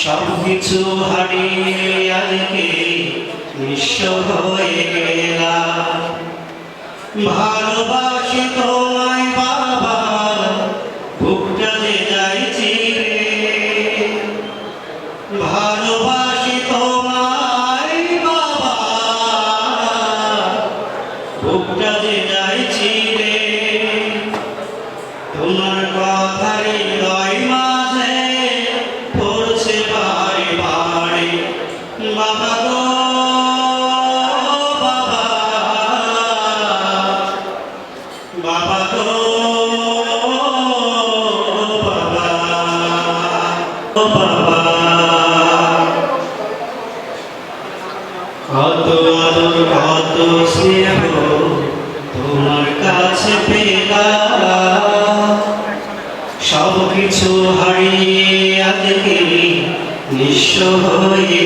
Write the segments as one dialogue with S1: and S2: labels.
S1: সব কিছু হারিয়ে আজকে নিঃস্ব হয়ে গেলাম। ভালোবাসি তোমায় বাবা বুকটা যে যাইছি ভালোবাসি তোমায় বাবা বুকটা যে যাইছি রে তোমার কথাই দয় কত আদর কত স্নেহ তোমার কাছে সব কিছু হারিয়ে হয়ে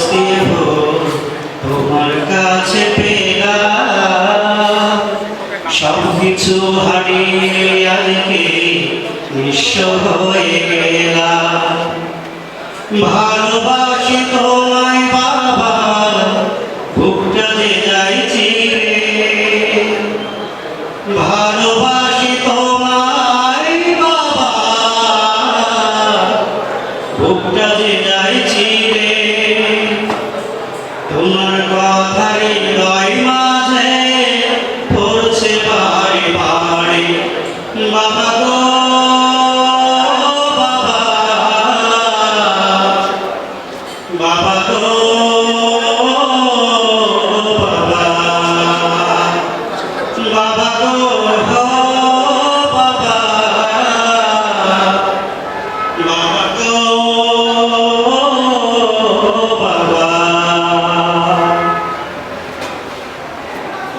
S1: স্নেহ তোমার কাছে সব কিছু হারিয়ে আজকে হয়ে গেলাম। ভালোবাসি তোমায় যে যাই চিরে। ভালোবাসি তোমায় যে যাই চিরে। তোমার হৃদয় মাঝে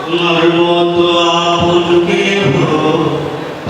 S1: তোমার মতো আপন কেহ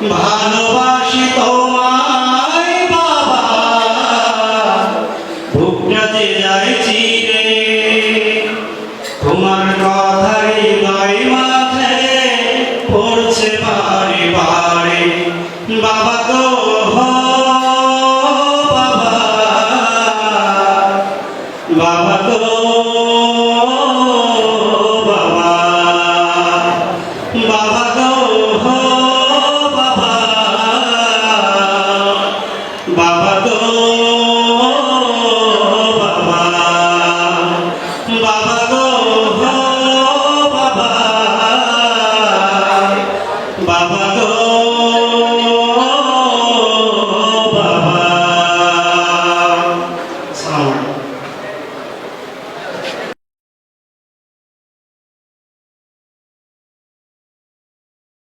S1: ভালোবাসি তোমায় বাবা। বুকটা যে যাই চিরে তোমার কথাই নয় মাঝে পড়ছে বারে বারে বাবা বাবা। বাবা গো বাবা বাবা গো